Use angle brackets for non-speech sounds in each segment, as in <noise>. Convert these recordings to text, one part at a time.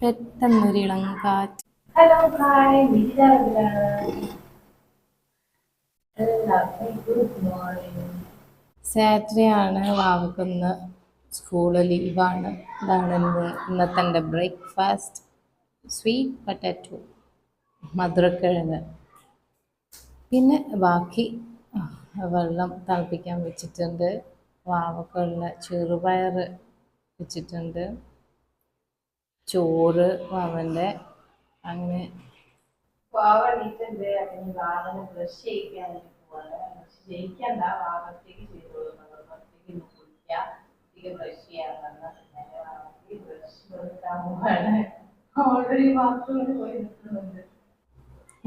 പെട്ടെന്നൊരു ഇളം കാറ്റ് ഹലോ ഹായ് സാറ്റർഡേ ആണ് വാവക്കുന്ന് സ്കൂൾ ലീവാണ്. ഇതാണ് ഇന്ന് ഇന്നത്തെ എന്റെ ബ്രേക്ക്ഫാസ്റ്റ്. സ്വീറ്റ് പൊട്ടാറ്റോ മധുരക്കിഴങ്ങ്. പിന്നെ ബാക്കി വെള്ളം തിളപ്പിക്കാൻ വെച്ചിട്ടുണ്ട്. വാവക്കുള്ള ചെറുപയർ വെച്ചിട്ടുണ്ട്. ചോറ് വാവന്റെ അങ്ങനെ. വാവ എണീറ്റുണ്ട് അങ്ങനെ വാവനെ ബ്രഷ് ചെയ്യിക്കണ്ട. വാവത്തേക്ക് ചെയ്തോളൂ. കൊടുക്കാൻ പോവാണ്. ഓൾറെഡി ബാത്റൂമിൽ പോയി നിൽക്കുന്നുണ്ട്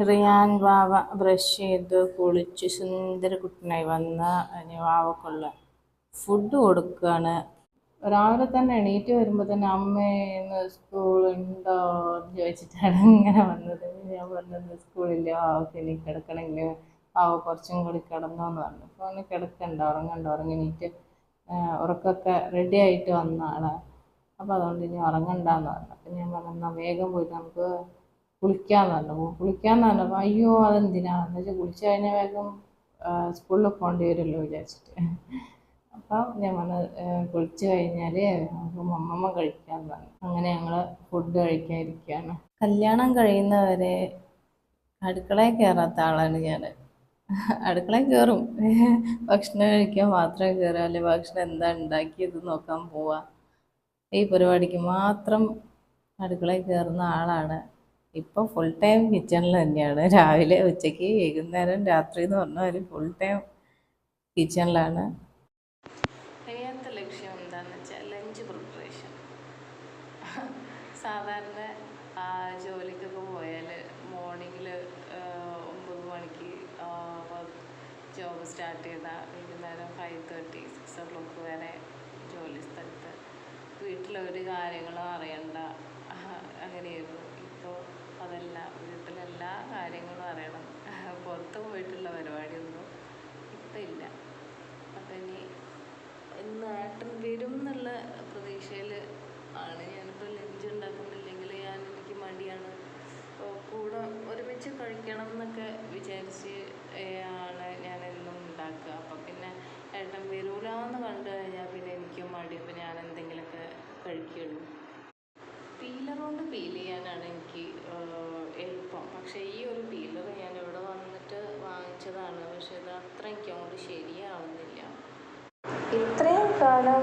റിയാൻ വാവ ബ്രഷ് ചെയ്ത് കുളിച്ച് സുന്ദര കുട്ടനായി വന്ന വാവക്കുള്ള ഫുഡ് കൊടുക്കുകയാണ് രാവിലെ തന്നെ എണീറ്റ് വരുമ്പോൾ തന്നെ അമ്മേന്ന് സ്കൂളുണ്ടോ എന്ന് ചോദിച്ചിട്ടാണ് <laughs> ഇങ്ങനെ വന്നത്. ഞാൻ പറഞ്ഞത് സ്കൂളില്ല ആവൊക്കെ ഇനി കിടക്കണമെങ്കിൽ ആവ് കുറച്ചും കൂടി കിടന്നോന്ന് പറഞ്ഞു. അപ്പോൾ ഒന്ന് കിടക്കണ്ട ഉറങ്ങണ്ട ഉറങ്ങിണീറ്റ് ഉറക്കൊക്കെ റെഡി ആയിട്ട് വന്ന അപ്പോൾ അതുകൊണ്ട് ഇനി ഉറങ്ങണ്ടെന്ന് പറഞ്ഞു. അപ്പം ഞാൻ പറഞ്ഞു എന്നാൽ വേഗം പോയിട്ട് നമുക്ക് കുളിക്കാന്ന് പറഞ്ഞു. കുളിക്കാന്ന് പറഞ്ഞപ്പോൾ അയ്യോ അതെന്തിനാണെന്ന് വെച്ചാൽ കുളിച്ച് കഴിഞ്ഞാൽ വേഗം സ്കൂളിൽ പോകേണ്ടി വരുമല്ലോ വിചാരിച്ചിട്ട്. അപ്പോൾ പറഞ്ഞു കുളിച്ച് കഴിഞ്ഞാൽ മമ്മമ്മ കഴിക്കാൻ പറഞ്ഞു അങ്ങനെ ഞങ്ങൾ ഫുഡ് കഴിക്കാതിരിക്കുകയാണ് കല്യാണം കഴിയുന്നവരെ അടുക്കളയിൽ കയറാത്ത ആളാണ് ഞാൻ അടുക്കളയിൽ കയറും ഭക്ഷണം കഴിക്കാൻ മാത്രമേ കയറുക അല്ലെങ്കിൽ ഭക്ഷണം എന്താ ഉണ്ടാക്കിയത് നോക്കാൻ പോവുക. ഈ പരിപാടിക്ക് മാത്രം അടുക്കളയിൽ കയറുന്ന ആളാണ്. ഇപ്പോൾ ഫുൾ ടൈം കിച്ചണിൽ തന്നെയാണ്. രാവിലെ ഉച്ചയ്ക്ക് വൈകുന്നേരം രാത്രി എന്ന് പറഞ്ഞാൽ ഫുൾ ടൈം കിച്ചണിലാണ് സ്റ്റാർട്ട് ചെയ്താൽ വൈകുന്നേരം five thirty six o'clock വരെ ജോലി സ്ഥലത്ത്. വീട്ടിലൊരു കാര്യങ്ങളും അറിയണ്ട. അങ്ങനെയായിരുന്നു. ഇപ്പോൾ അതല്ല വീട്ടിലെല്ലാ കാര്യങ്ങളും അറിയണം. പുറത്ത് പോയിട്ടുള്ള പരിപാടിയൊന്നും ഇപ്പം ഇല്ല. അപ്പം ഇനി നാട്ടിൽ വരും എന്നുള്ള പ്രതീക്ഷയിൽ ആണ്. ഞാനിപ്പോൾ ലഞ്ച് ഉണ്ടാക്കുന്നില്ലെങ്കിൽ ഞാൻ എനിക്ക് മടിയാണ്. കൂടെ ഒരുമിച്ച് കഴിക്കണം എന്നൊക്കെ വിചാരിച്ച് ഏ, ആണ് ഞാൻ എന്നും ഉണ്ടാക്കുക അപ്പം ഏട്ടൻ വരൂല കണ്ടു കഴിഞ്ഞാൽ പിന്നെ എനിക്കും മടി അപ്പോൾ ഞാൻ എന്തെങ്കിലുമൊക്കെ കഴിക്കുള്ളൂ. പീലർ കൊണ്ട് പീൽ ചെയ്യാനാണ് എനിക്ക് എളുപ്പം. പക്ഷേ ഈ ഒരു പീലർ ഞാൻ ഇവിടെ വന്നിട്ട് വാങ്ങിച്ചതാണ്. പക്ഷെ ഇത് അത്ര എനിക്ക് അങ്ങോട്ട് ശരിയാവുന്നില്ല. ഇത്രയും കാലം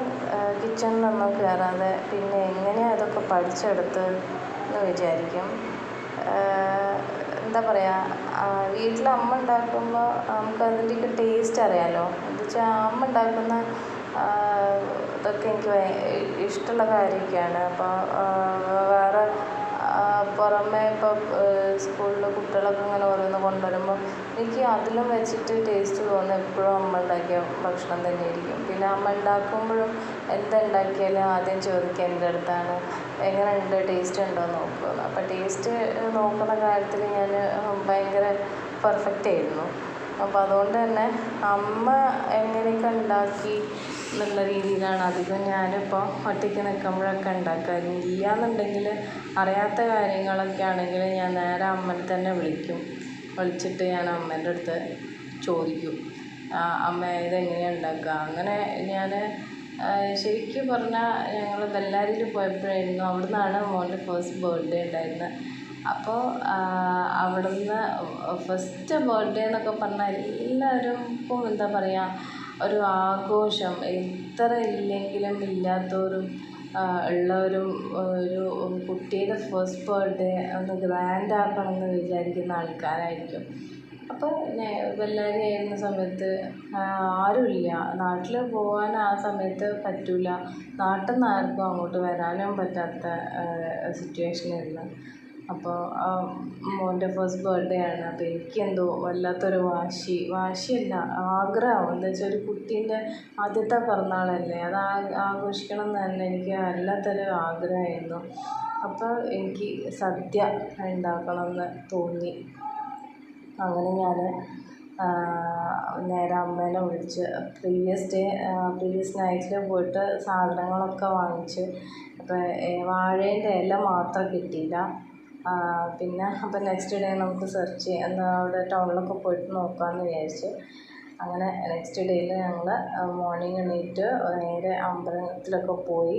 കിച്ചണിലൊന്നും കയറാതെ പിന്നെ എങ്ങനെയാണ് അതൊക്കെ പഠിച്ചെടുത്ത് എന്ന് വിചാരിക്കും. എന്താ പറയുക വീട്ടിൽ അമ്മ ഉണ്ടാക്കുമ്പോൾ നമുക്ക് അതിന്റെയൊക്കെ ടേസ്റ്റ് അറിയാമല്ലോ എന്ന് വെച്ചാൽ അമ്മ ഉണ്ടാക്കുന്ന ഇതൊക്കെ എനിക്ക് ഇഷ്ടമുള്ള കാര്യമൊക്കെയാണ്. അപ്പോൾ വേറെ പുറമെ ഇപ്പോൾ സ്കൂളിൽ കുട്ടികളൊക്കെ ഇങ്ങനെ ഓരോന്ന് കൊണ്ടുവരുമ്പോൾ എനിക്ക് അതിലും വെച്ചിട്ട് ടേസ്റ്റ് തോന്നുന്നത് എപ്പോഴും അമ്മ ഉണ്ടാക്കിയ ഭക്ഷണം തന്നെയായിരിക്കും. പിന്നെ അമ്മ ഉണ്ടാക്കുമ്പോഴും എന്തുണ്ടാക്കിയാലും ആദ്യം ചോദിക്കുക എന്റെ അടുത്താണ് എങ്ങനെയുണ്ട് ടേസ്റ്റ് ഉണ്ടോ നോക്കുമെന്ന് അപ്പോൾ ടേസ്റ്റ് നോക്കുന്ന കാര്യത്തിൽ ഞാൻ ഭയങ്കര പെർഫെക്റ്റ് ആയിരുന്നു. അപ്പോൾ അതുകൊണ്ട് തന്നെ അമ്മ എങ്ങനെയൊക്കെ ഉണ്ടാക്കി എന്നുള്ള രീതിയിലാണ്. അധികം ഞാനിപ്പോൾ ഒറ്റയ്ക്ക് നിൽക്കുമ്പോഴൊക്കെ ഉണ്ടാക്കാറ്. ഇല്ലയെന്നുണ്ടെങ്കിൽ അറിയാത്ത കാര്യങ്ങളൊക്കെ ആണെങ്കിൽ ഞാൻ നേരെ അമ്മനെ തന്നെ വിളിക്കും. വിളിച്ചിട്ട് ഞാൻ അമ്മേന്റെ അടുത്ത് ചോദിക്കും. അമ്മ ഇതെങ്ങനെയാണ് ഉണ്ടാക്കുക? അങ്ങനെ ഞാൻ ശരിക്കും പറഞ്ഞാൽ ഞങ്ങൾ ബെല്ലാരിയിൽ പോയപ്പോഴായിരുന്നു അവിടെ നിന്നാണ് മോന്റെ ഫസ്റ്റ് ബർത്ത്ഡേ ഉണ്ടായിരുന്നത്. അപ്പോൾ അവിടുന്ന് ഫസ്റ്റ് ബർത്ത്ഡേ എന്നൊക്കെ പറഞ്ഞാൽ എല്ലാവരും ഇപ്പം എന്താ പറയുക ഒരു ആഘോഷം. എത്ര ഇല്ലെങ്കിലും ഇല്ലാത്തവരും ഉള്ളവരും ഒരു കുട്ടിയുടെ ഫസ്റ്റ് ബർത്ത്ഡേ ഒന്ന് ഗ്രാൻഡ് ആക്കണം എന്ന് വിചാരിക്കുന്ന ആൾക്കാരായിരിക്കും. അപ്പോൾ പിള്ളേർ ആയിരുന്ന സമയത്ത് ആരുമില്ല. നാട്ടിൽ പോകാൻ ആ സമയത്ത് പറ്റില്ല നാട്ടിൽ നിന്ന് ആർക്കും അങ്ങോട്ട് വരാനും പറ്റാത്ത സിറ്റുവേഷൻ ആയിരുന്നു ആ മോന്റെ ഫസ്റ്റ് ബർത്ത്ഡേ ആണ്. അപ്പോൾ എനിക്കെന്തോ വല്ലാത്തൊരു വാശി വാശിയല്ല ആഗ്രഹം. എന്താ വെച്ചാൽ ഒരു കുട്ടീന്റെ ആദ്യത്തെ പിറന്നാളല്ലേ. അത് ആഘോഷിക്കണം എന്ന് തന്നെ എനിക്ക് വല്ലാത്തൊരു ആഗ്രഹമായിരുന്നു. അപ്പോൾ എനിക്ക് സദ്യ ഉണ്ടാക്കണം എന്ന് തോന്നി. അങ്ങനെ ഞാൻ നേരെ അമ്മേനെ വിളിച്ച് പ്രീവിയസ് ഡേ പ്രീവിയസ് നൈറ്റിൽ പോയിട്ട് സാധനങ്ങളൊക്കെ വാങ്ങിച്ച് അപ്പോൾ വാഴേന്റെ ഇല മാത്രം കിട്ടിയില്ല. പിന്നെ അപ്പം നെക്സ്റ്റ് ഡേ നമുക്ക് സെർച്ച് ചെയ്യാം. എന്നാൽ അവിടെ ടൗണിലൊക്കെ പോയിട്ട് നോക്കാമെന്ന് വിചാരിച്ച്. അങ്ങനെ നെക്സ്റ്റ് ഡേയിൽ ഞങ്ങൾ മോർണിംഗ് എണീറ്റ് നേരെ അമ്പലത്തിലൊക്കെ പോയി.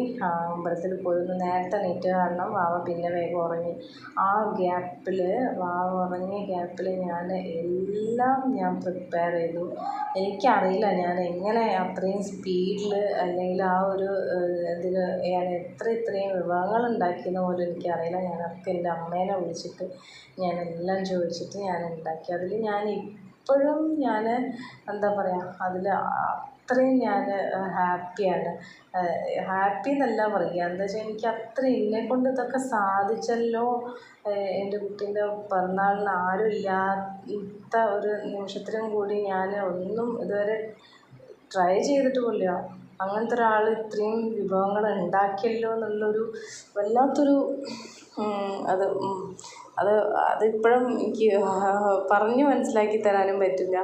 അമ്പലത്തിൽ പോയി ഒന്ന് നേരത്തെ എണീറ്റ് കാരണം വാവ പിന്നെ വേഗം ഉറങ്ങി. ആ ഗ്യാപ്പിൽ വാവ ഉറങ്ങിയ ഗ്യാപ്പിൽ ഞാൻ എല്ലാം ഞാൻ പ്രിപ്പയർ ചെയ്തു. എനിക്കറിയില്ല ഞാൻ എങ്ങനെ അത്രയും സ്പീഡിൽ അല്ലെങ്കിൽ ആ ഒരു ഇതിൽ ഞാൻ എത്ര ഇത്രയും വിഭവങ്ങൾ ഉണ്ടാക്കിയെന്ന് പോലും എനിക്കറിയില്ല. ഞാനൊക്കെ എന്റെ അമ്മേനെ വിളിച്ചിട്ട് ഞാൻ എല്ലാം ചോദിച്ചിട്ട് ഞാൻ ഉണ്ടാക്കി. അതിൽ ഞാൻ ഇപ്പോഴും ഞാൻ എന്താ പറയുക അതിൽ അത്രയും ഞാൻ ഹാപ്പിയാണ് ഹാപ്പി എന്നല്ല പറയുക. എന്താ വെച്ചാൽ എനിക്ക് അത്ര എന്നെക്കൊണ്ട് ഇതൊക്കെ സാധിച്ചല്ലോ. എന്റെ കുട്ടീന്റെ പിറന്നാളിന് ആരും ഇല്ലാത്ത ഒരു നിമിഷത്തിലും കൂടി ഞാൻ ഒന്നും ഇതുവരെ ട്രൈ ചെയ്തിട്ട് പോലില്ല അങ്ങനത്തെ ഒരാൾ ഇത്രയും വിഭവങ്ങൾ ഉണ്ടാക്കിയല്ലോ എന്നുള്ളൊരു വല്ലാത്തൊരു അത് അത് അതിപ്പോഴും എനിക്ക് പറഞ്ഞ് മനസ്സിലാക്കി തരാനും പറ്റില്ല.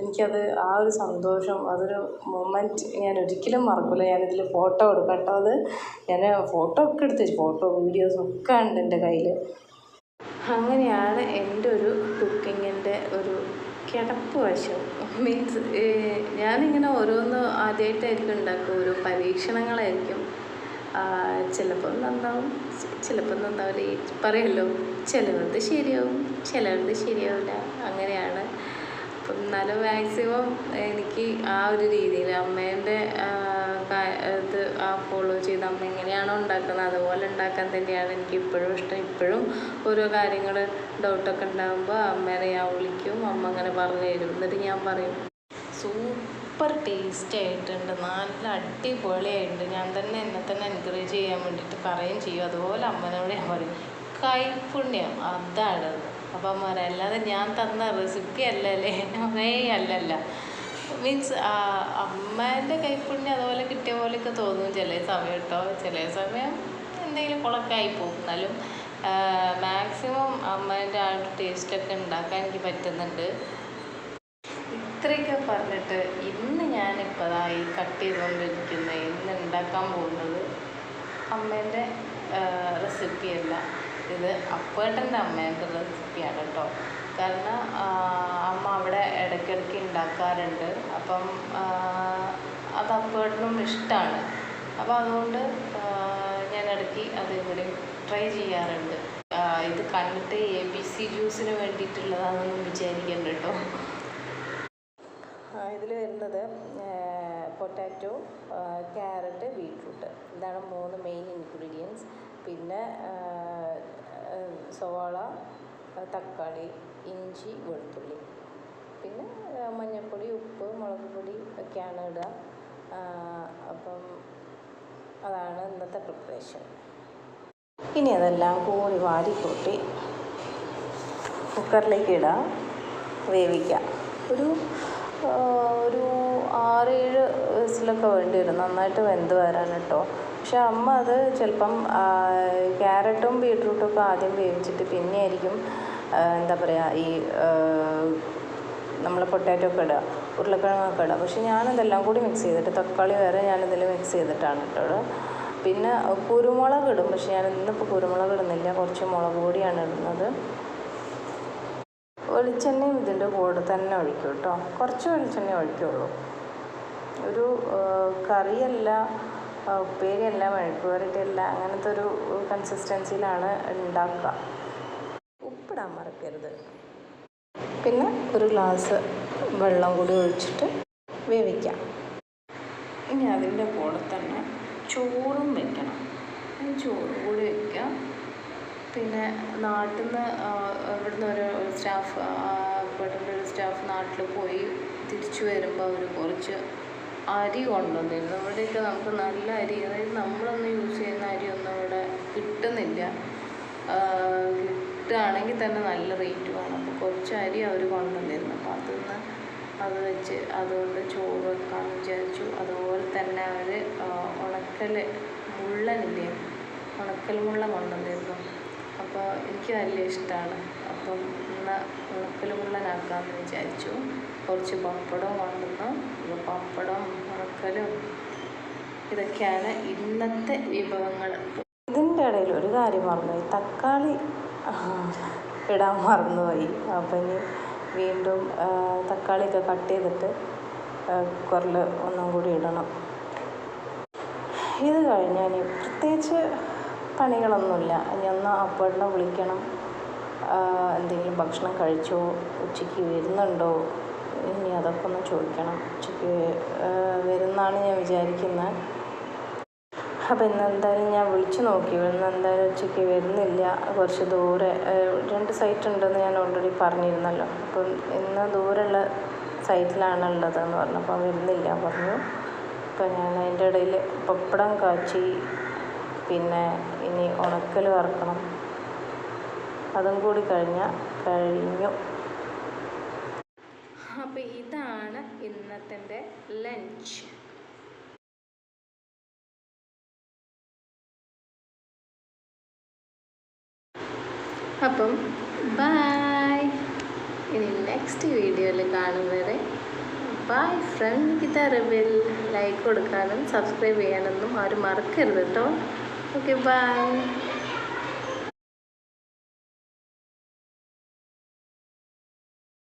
എനിക്കത് ആ ഒരു സന്തോഷം അതൊരു മൊമെന്റ് ഞാൻ ഒരിക്കലും മറക്കില്ല ഞാനിതിൽ ഫോട്ടോ എടുക്കാം കേട്ടോ. അത് ഞാൻ ഫോട്ടോ ഒക്കെ എടുത്ത് ഫോട്ടോ വീഡിയോസ് ഒക്കെ ഉണ്ട് എന്റെ കയ്യിൽ അങ്ങനെയാണ് എന്റെ ഒരു കുക്കിങ്ങിന്റെ ഒരു കിടപ്പ് വശം. മീൻസ് ഞാനിങ്ങനെ ഓരോന്ന് ആദ്യമായിട്ടായിരിക്കും ഉണ്ടാക്കുക. ഓരോ പരീക്ഷണങ്ങളായിരിക്കും. ചിലപ്പോൾ നന്നാവും ചിലപ്പോൾ നന്നാവില്ല. പറയല്ലോ ചിലവത് ശരിയാവും ചിലവർക്ക് ശരിയാവില്ല. അങ്ങനെയാണ്. അപ്പം എന്നാലും മാക്സിമം എനിക്ക് ആ ഒരു രീതിയിൽ അമ്മേന്റെ ഇത് ആ ഫോളോ ചെയ്ത് അമ്മ എങ്ങനെയാണോ ഉണ്ടാക്കുന്നത് അതുപോലെ ഉണ്ടാക്കാൻ തന്നെയാണ് എനിക്ക് ഇപ്പോഴും ഇഷ്ടം. ഇപ്പോഴും ഓരോ കാര്യങ്ങൾ ഡൗട്ടൊക്കെ ഉണ്ടാകുമ്പോൾ അമ്മേനെ ഞാൻ വിളിക്കും അമ്മ അങ്ങനെ പറഞ്ഞു തരും. എന്നിട്ട് ഞാൻ പറയും സൂപ്പർ ടേസ്റ്റ് ആയിട്ടുണ്ട് നല്ല അടിപൊളിയായിട്ടുണ്ട്. ഞാൻ തന്നെ എന്നെ തന്നെ എൻകറേജ് ചെയ്യാൻ വേണ്ടിയിട്ട് പറയുകയും ചെയ്യും. അതുപോലെ അമ്മനോട് ഞാൻ പറയും കൈപ്പുണ്യം. അതാണ്. അപ്പം അമ്മ പറയും അല്ലാതെ ഞാൻ തന്ന റെസിപ്പി അല്ലല്ലേ? ഏയ് അല്ലല്ല. മീൻസ് അമ്മേന്റെ കൈപ്പുണ്യം അതുപോലെ കിട്ടിയ പോലെയൊക്കെ തോന്നും ചില സമയം കേട്ടോ ചില സമയം എന്തെങ്കിലും കുളക്കായി പോകും. എന്നാലും മാക്സിമം അമ്മേന്റെ ആ ഒരു ടേസ്റ്റൊക്കെ ഉണ്ടാക്കാൻ എനിക്ക് പറ്റുന്നുണ്ട്. ഇത്രയൊക്കെ പറഞ്ഞിട്ട് ഇന്ന് ഞാനിപ്പോൾ ഈ കട്ട് ചെയ്തുകൊണ്ടിരിക്കുന്ന. ഇന്ന് ഉണ്ടാക്കാൻ പോകുന്നത് അമ്മേന്റെ റെസിപ്പിയല്ല ഇത് അപ്പേട്ടന്റെ അമ്മേന്റെ റെസിപ്പിയാണ് കേട്ടോ കാരണം അമ്മ അവിടെ ഇടയ്ക്കിടയ്ക്ക് ഉണ്ടാക്കാറുണ്ട് അപ്പം അത് അപ്പേട്ടനും ഇഷ്ടമാണ് അപ്പോൾ അതുകൊണ്ട് ഞാൻ ഇടയ്ക്ക് അത് ഇവിടെ ട്രൈ ചെയ്യാറുണ്ട്. ഇത് കണ്ടിട്ട് എ ബി സി ജ്യൂസിന് വേണ്ടിയിട്ടുള്ളതാണെന്നും വിചാരിക്കണ്ട കേട്ടോ ഇതിൽ വരുന്നത് പൊട്ടാറ്റോ ക്യാരറ്റ് ബീട്രൂട്ട് ഇതാണ് മൂന്ന് മെയിൻ ഇൻഗ്രീഡിയൻസ് പിന്നെ സവാള തക്കാളി ഇഞ്ചി വെളുത്തുള്ളി. പിന്നെ മഞ്ഞൾപ്പൊടി ഉപ്പ് മുളക് പൊടി ഒക്കെയാണ് ഇടുക. അപ്പം അതാണ് ഇന്നത്തെ പ്രിപ്പറേഷൻ ഇനി അതെല്ലാം കൂടി വാരിക്കൂട്ടി കുക്കറിലേക്ക് ഇടാം. വേവിക്കാം. ഒരു ഒരു ആറേഴ് വിസിലൊക്കെ വേണ്ടി വരും നന്നായിട്ട് വെന്ത് വരാൻ കേട്ടോ. പക്ഷെ അമ്മ അത് ചിലപ്പം ക്യാരറ്റും ബീട്രൂട്ടും ഒക്കെ ആദ്യം വേവിച്ചിട്ട് പിന്നെ ആയിരിക്കും എന്താ പറയുക ഈ നമ്മൾ പൊട്ടാറ്റോ ഒക്കെ ഇടുക ഉരുളക്കിഴങ്ങൊക്കെ ഇടുക. പക്ഷെ ഞാനതെല്ലാം കൂടി മിക്സ് ചെയ്തിട്ട് തക്കാളി വരെ ഞാനിതിൽ മിക്സ് ചെയ്തിട്ടാണ് ഇട്ടത്. പിന്നെ കുരുമുളക് ഇടും പക്ഷെ ഞാൻ ഇന്നിപ്പോൾ കുരുമുളക് ഇടുന്നില്ല കുറച്ച് മുളക് പൊടിയാണ് ഇടുന്നത്. വെളിച്ചെണ്ണയും ഇതിന്റെ കൂടെ തന്നെ ഒഴിക്കും കേട്ടോ. കുറച്ച് വെളിച്ചെണ്ണ ഒഴിക്കുള്ളൂ. ഒരു കറിയല്ല ഉപ്പേരിയല്ല മെഴുക്ക് വരട്ടിയല്ല അങ്ങനത്തെ ഒരു കൺസിസ്റ്റൻസിയിലാണ് ഉണ്ടാക്കുക. ഉപ്പിടാൻ മറക്കരുത്. പിന്നെ ഒരു ഗ്ലാസ് വെള്ളം കൂടി ഒഴിച്ചിട്ട് വേവിക്കാം ഇനി അതിന്റെ കൂടെ തന്നെ ചോറും വെക്കണം. ചോറും കൂടി വെക്കാം പിന്നെ നാട്ടിൽ നിന്ന് ഇവിടുന്ന് ഒരു സ്റ്റാഫ് ഒരു സ്റ്റാഫ് നാട്ടിൽ പോയി തിരിച്ചു വരുമ്പോൾ അവർ കുറച്ച് അരി കൊണ്ടുവന്നിരുന്നു. ഇവിടെയൊക്കെ നമുക്ക് നല്ല അരി അതായത് നമ്മളൊന്നും യൂസ് ചെയ്യുന്ന അരിയൊന്നും ഇവിടെ കിട്ടുന്നില്ല. കിട്ടുകയാണെങ്കിൽ തന്നെ നല്ല റേറ്റ് വേണം. അപ്പോൾ കുറച്ച് അരി അവർ കൊണ്ടുവന്നിരുന്നു. അപ്പോൾ അതിൽ നിന്ന് അത് വെച്ച് അതുകൊണ്ട് ചോറ് വെക്കാമെന്ന് വിചാരിച്ചു. അതുപോലെ തന്നെ അവർ ഉണക്കൽ മുള്ളനില്ലേ? ഉണക്കൽ മുള്ള കൊണ്ടുവന്നിരുന്നു. അപ്പോൾ എനിക്ക് നല്ല ഇഷ്ടമാണ് അപ്പം ഇന്ന് ഉണക്കൽ മുള്ളനാക്കാമെന്ന് വിചാരിച്ചു. കുറച്ച് പപ്പടവും കൊണ്ടുവന്നു. അപ്പോൾ പപ്പടം ഉണക്കലും ഇതൊക്കെയാണ് ഇന്നത്തെ വിഭവങ്ങൾ. ഇതിന്റെ ഇടയിൽ ഒരു കാര്യം മറന്നുപോയി. തക്കാളി ഇടാൻ മറന്നുപോയി. അപ്പം ഇനി വീണ്ടും തക്കാളി തക്കാളിയൊക്കെ കട്ട് ചെയ്തിട്ട് കുക്കറിൽ ഒന്നും കൂടി ഇടണം. ഇത് കഴിഞ്ഞാൽ പ്രത്യേകിച്ച് പണികളൊന്നുമില്ല. ഇനി ഒന്ന് അപ്പേട്ടനെ വിളിക്കണം. എന്തെങ്കിലും ഭക്ഷണം കഴിച്ചോ? ഉച്ചയ്ക്ക് വരുന്നുണ്ടോ? ഇനി അതൊക്കെ ഒന്ന് ചോദിക്കണം. ഉച്ചയ്ക്ക് ആ, വരുന്നാണ് ഞാൻ വിചാരിക്കുന്നത് അപ്പോൾ ഇന്ന് എന്തായാലും ഞാൻ വിളിച്ചു നോക്കി. ഇന്ന് എന്തായാലും ഉച്ചയ്ക്ക് വരുന്നില്ല. കുറച്ച് ദൂരെ രണ്ട് സൈറ്റ് ഉണ്ടെന്ന് ഞാൻ ഓൾറെഡി പറഞ്ഞിരുന്നല്ലോ. അപ്പം ഇന്ന് ദൂരെയുള്ള സൈറ്റിലാണ് ഉള്ളതെന്ന് പറഞ്ഞപ്പോൾ വരുന്നില്ല പറഞ്ഞു. അപ്പം ഞാൻ അതിന്റെ ഇടയിൽ പപ്പടം കാച്ചി പിന്നെ ഇനി ഉണക്കൽ വറക്കണം. അതും കൂടി കഴിഞ്ഞാൽ കഴിഞ്ഞു. അപ്പോൾ ഇതാണ് ഇന്നത്തെ ലഞ്ച്. അപ്പം ബായ് ഇനി നെക്സ്റ്റ് വീഡിയോയിൽ കാണും വരെ. ബായ് ഫ്രണ്ട് ഗിറ്റാറിൽ ലൈക്ക് കൊടുക്കാനും സബ്സ്ക്രൈബ് ചെയ്യാനൊന്നും ആരും മറക്കരുത് കേട്ടോ. Okay bye